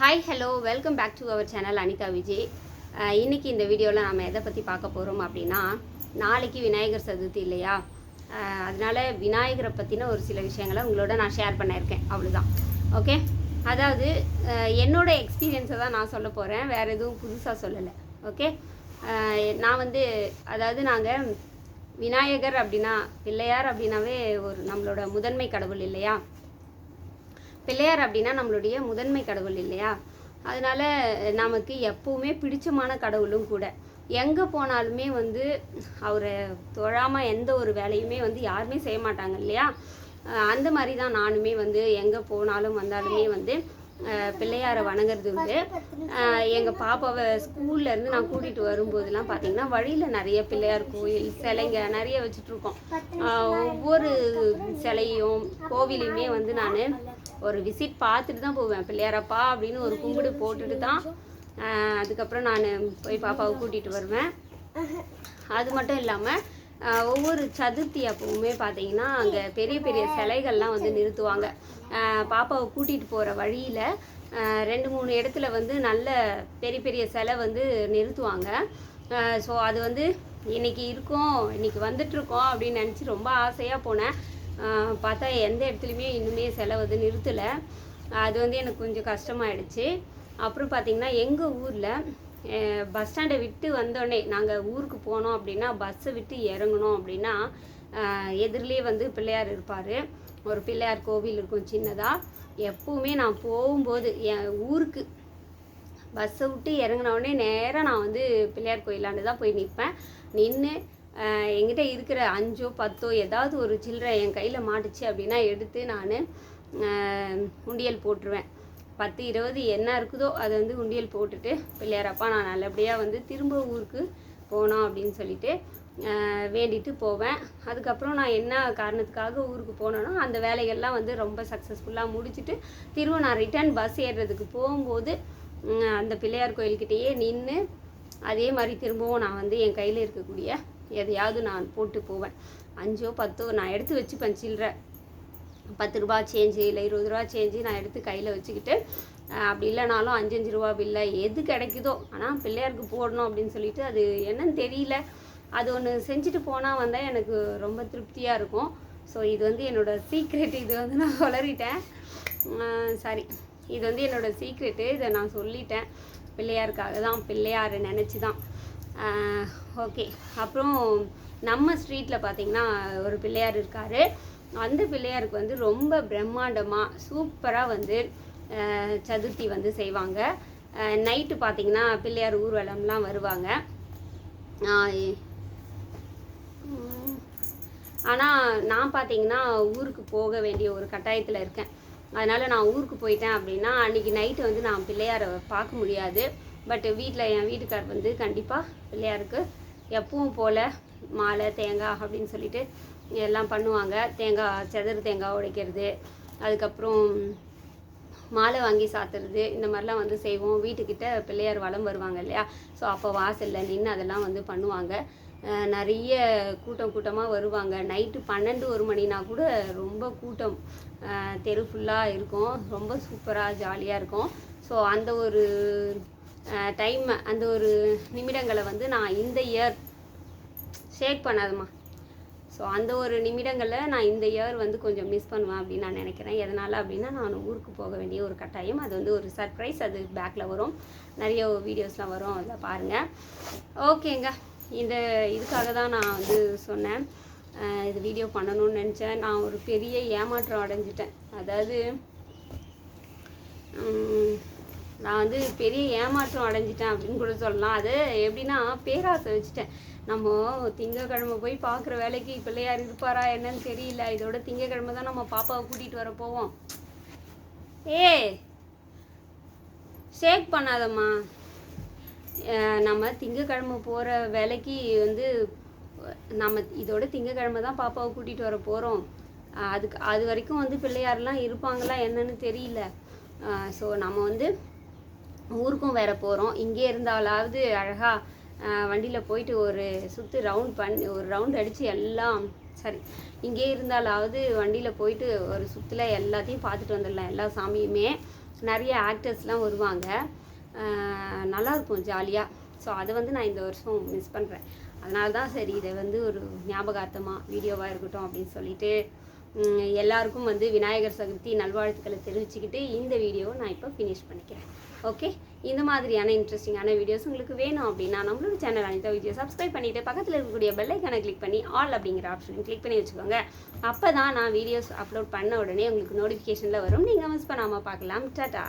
Hi hello welcome back to our channel Anitha Vijay இன்றைக்கி இந்த வீடியோவில் நம்ம எதை பற்றி பார்க்க போகிறோம் அப்படின்னா நாளைக்கு விநாயகர் சதுர்த்தி இல்லையா? அதனால் அதனால விநாயகரை பற்றின ஒரு சில விஷயங்களை உங்களோட நான் ஷேர் பண்ணியிருக்கேன். அவ்வளோதான் ஓகே அதாவது என்னோடய என்னோட எக்ஸ்பீரியன்ஸை தான் நான் சொல்ல போகிறேன் வேறு எதுவும் புதுசாக சொல்லலை. ஓகே uh, நான் வந்து அதாவது நாங்கள் விநாயகர் அப்படின்னா பிள்ளையார் அப்படின்னாவே ஒரு நம்மளோட முதன்மை கடவுள் இல்லையா? பிள்ளையார் அப்படின்னா நம்மளுடைய முதன்மை கடவுள் இல்லையா? அதனால் நமக்கு எப்பவுமே பிடிச்சமான கடவுளும் கூட. எங்கே போனாலுமே வந்து அவரை தொழாமல் எந்த ஒரு வேலையுமே வந்து யாருமே செய்ய மாட்டாங்க இல்லையா? அந்த மாதிரி தான் நானுமே வந்து எங்கே போனாலும் வந்தாலுமே வந்து பிள்ளையாரை வணங்குறது உண்டு. எங்கள் பாப்பாவை ஸ்கூல்லேருந்து நான் கூட்டிகிட்டு வரும்போதெல்லாம் பார்த்தீங்கன்னா வழியில் நிறைய பிள்ளையார் கோயில் சிலைங்க நிறைய வச்சுட்ருக்கோம் ஒவ்வொரு சிலையும் கோவிலையுமே வந்து நான் ஒரு விசிட் பார்த்துட்டு தான் போவேன். பிள்ளையாரப்பா அப்படின்னு ஒரு கும்பிடு போட்டுட்டு தான் அதுக்கப்புறம் நான் போய் பாப்பாவை கூட்டிகிட்டு வருவேன். அது மட்டும் இல்லாமல் ஒவ்வொரு சதுர்த்தி அப்பவுமே பார்த்தீங்கன்னா அங்கே பெரிய பெரிய சிலைகள்லாம் வந்து நிறுத்துவாங்க. பாப்பாவை கூட்டிகிட்டு போகிற வழியில் ரெண்டு மூணு இடத்துல வந்து நல்ல பெரிய பெரிய சிலை வந்து நிறுத்துவாங்க. ஸோ அது வந்து இன்னைக்கு இருக்கோம் இன்னைக்கு வந்துட்டுருக்கோம் அப்படின்னு நினச்சி ரொம்ப ஆசையாக போனேன். பார்த்தா எந்த இடத்துலையுமே இன்னுமே செலவு வந்து நிறுத்தலை. அது வந்து எனக்கு கொஞ்சம் கஷ்டமாயிடுச்சு. அப்புறம் பார்த்தீங்கன்னா எங்கள் ஊரில் பஸ் ஸ்டாண்டை விட்டு வந்தோடனே நாங்கள் ஊருக்கு போனோம் அப்படின்னா பஸ்ஸை விட்டு இறங்கணும் அப்படின்னா எதிரிலே வந்து பிள்ளையார் இருப்பார். ஒரு பிள்ளையார் கோவில் இருக்கும் சின்னதாக எப்போவுமே நான் போகும்போது என் ஊருக்கு பஸ்ஸை விட்டு இறங்குன உடனே நேராக நான் வந்து பிள்ளையார் கோயிலாண்டு தான் போய் நிற்பேன் நின்று என்கிட்ட இருக்கிற அஞ்சோ பத்தோ ஏதாவது ஒரு சில்லறை என் கையில் மாட்டுச்சு அப்படின்னா எடுத்து நான் உண்டியல் போட்டுருவேன். பத்து இருபது என்ன இருக்குதோ அதை வந்து உண்டியல் போட்டுட்டு பிள்ளையாரப்பா நான் நல்லபடியாக வந்து திரும்ப ஊருக்கு போனோம் அப்படின்னு சொல்லிட்டு வேண்டிட்டு போவேன். அதுக்கப்புறம் நான் என்ன காரணத்துக்காக ஊருக்கு போனேனோ அந்த வேலைகள்லாம் வந்து ரொம்ப சக்ஸஸ்ஃபுல்லாக முடிச்சுட்டு திரும்ப நான் ரிட்டர்ன் பஸ் ஏறுறதுக்கு போகும்போது அந்த பிள்ளையார் கோயில்கிட்டயே நின்று அதே மாதிரி திரும்பவும் நான் வந்து என் கையில் இருக்கக்கூடிய எதையாவது நான் போட்டு போவேன். அஞ்சோ பத்தோ நான் எடுத்து வச்சுப்பேன் சில்லறை. பத்து ரூபா சேஞ்சு இல்லை இருபது ரூபா சேஞ்சு நான் எடுத்து கையில் வச்சுக்கிட்டு அப்படி இல்லைனாலும் அஞ்சு அஞ்சு ரூபா பில்லை எது கிடைக்குதோ ஆனால் பிள்ளையாருக்கு போடணும் அப்படின்னு சொல்லிட்டு அது என்னன்னு தெரியல. அது ஒன்று செஞ்சுட்டு போனால் வந்தால் எனக்கு ரொம்ப திருப்தியாக இருக்கும். ஸோ இது வந்து என்னோட சீக்ரெட் இது வந்து நான் வளரிட்டேன். சாரி. இது வந்து என்னோடய சீக்ரெட்டு இதை நான் சொல்லிட்டேன். பிள்ளையாருக்காக தான் பிள்ளையாரை நினச்சி தான் ஓகே. அப்புறம் நம்ம ஸ்ட்ரீட்டில் பார்த்தீங்கன்னா ஒரு பிள்ளையார் இருக்கார். அந்த பிள்ளையாருக்கு வந்து ரொம்ப பிரம்மாண்டமாக சூப்பராக வந்து சதுர்த்தி வந்து செய்வாங்க. நைட்டு பார்த்தீங்கன்னா பிள்ளையார் ஊர்வலம்லாம் வருவாங்க. ஆனால் நான் பார்த்தீங்கன்னா ஊருக்கு போக வேண்டிய ஒரு கட்டாயத்தில் இருக்கேன். அதனால் நான் ஊருக்கு போயிட்டேன் அப்படின்னா அன்றைக்கி நைட்டு வந்து நான் பிள்ளையாரை பார்க்க முடியாது. பட் வீட்டில் என் வீட்டுக்கார் வந்து கண்டிப்பாக பிள்ளையாருக்கு எப்பவும் போல் மாலை தேங்காய் அப்படின்னு சொல்லிட்டு எல்லாம் பண்ணுவாங்க. தேங்காய் செதறு தேங்காய் உடைக்கிறது அதுக்கப்புறம் மாலை வாங்கி சாத்துறது இந்த மாதிரிலாம் வந்து செய்வோம். வீட்டுக்கிட்ட பிள்ளையார் வளம் வருவாங்க இல்லையா? ஸோ அப்போ வாசலில் நின்று அதெல்லாம் வந்து பண்ணுவாங்க. நிறைய கூட்டம் கூட்டமாக வருவாங்க. நைட்டு பன்னெண்டு ஒரு மணினா கூட ரொம்ப கூட்டம். தெரு ஃபுல்லாக இருக்கும். ரொம்ப சூப்பராக ஜாலியாக இருக்கும். ஸோ அந்த ஒரு டைமை அந்த ஒரு நிமிடங்களை வந்து நான் இந்த இயர் ஷேக் பண்ணாதம்மா. ஸோ அந்த ஒரு நிமிடங்களில் நான் இந்த இயர் வந்து கொஞ்சம் மிஸ் பண்ணுவேன் அப்படின்னு நான் நினைக்கிறேன். எதனால் அப்படின்னா நான் ஊருக்கு போக வேண்டிய ஒரு கட்டாயம். அது வந்து ஒரு சர்ப்ரைஸ் அது பேக்கில் வரும். நிறைய வீடியோஸ்லாம் வரும். அதில் பாருங்கள் ஓகேங்க இந்த இதுக்காக தான் நான் வந்து சொன்னேன். இது வீடியோ பண்ணணும்னு நினச்சேன். நான் ஒரு பெரிய ஏமாற்றம் அடைஞ்சிட்டேன். அதாவது நான் வந்து பெரிய ஏமாற்றம் அடைஞ்சிட்டேன் அப்படின்னு கூட சொல்லலாம். அது எப்படின்னா பேராசை வச்சுட்டேன். நம்ம திங்கக்கிழமை போய் பார்க்குற வேலைக்கு பிள்ளையார் இருப்பாரா என்னன்னு தெரியல. இதோட திங்கக்கிழமை தான் நம்ம பாப்பாவை கூட்டிகிட்டு வர போவோம். ஏ ஷேக் பண்ணாதம்மா. நம்ம திங்கக்கிழமை போகிற வேலைக்கு வந்து நம்ம இதோட திங்கக்கிழமை தான் பாப்பாவை கூட்டிகிட்டு வர போகிறோம் அதுக்கு அது வரைக்கும் வந்து பிள்ளையாரெலாம் இருப்பாங்களா என்னன்னு தெரியல. ஸோ நம்ம வந்து ஊருக்கும் வேற போகிறோம் இங்கே இருந்தாலாவது அழகாக வண்டியில் போயிட்டு ஒரு சுற்று ரவுண்ட் பண்ணி ஒரு ரவுண்ட் அடித்து எல்லாம் சரி இங்கே இருந்தாலாவது வண்டியில் போயிட்டு ஒரு சுற்றுல எல்லாத்தையும் பார்த்துட்டு வந்துடலாம் எல்லா சாமியுமே. நிறைய ஆக்டர்ஸ்லாம் வருவாங்க. நல்லாயிருக்கும் ஜாலியாக ஸோ அதை வந்து நான் இந்த வருஷம் மிஸ் பண்ணுறேன் அதனால தான் சரி இதை வந்து ஒரு ஞாபகார்த்தமாக வீடியோவாக இருக்கட்டும் அப்படின்னு சொல்லிட்டு எல்லாருக்கும் வந்து விநாயகர் சதுர்த்தி நல்வாழ்த்துக்களை தெரிவிச்சுக்கிட்டு இந்த வீடியோவை நான் இப்போ ஃபினிஷ் பண்ணிக்கிறேன். ஓகே இந்த மாதிரியான இன்ட்ரெஸ்டிங்கான வீடியோஸ் உங்களுக்கு வேணும் அப்படின்னா நம்மளோட சேனல் அனிதா வீடியோ சப்ஸ்கிரைப் பண்ணிவிட்டு பக்கத்தில் இருக்கக்கூடிய பெல்லைக்கானை கிளிக் பண்ணி ஆல் அப்படிங்கிற ஆப்ஷன் கிளிக் பண்ணி வச்சுக்கோங்க. அப்போ தான் நான் வீடியோஸ் அப்லோட் பண்ண உடனே உங்களுக்கு நோட்டிஃபிகேஷனில் வரும். நீங்கள் மிஸ் பண்ணாமல் பார்க்கலாம். டாட்டா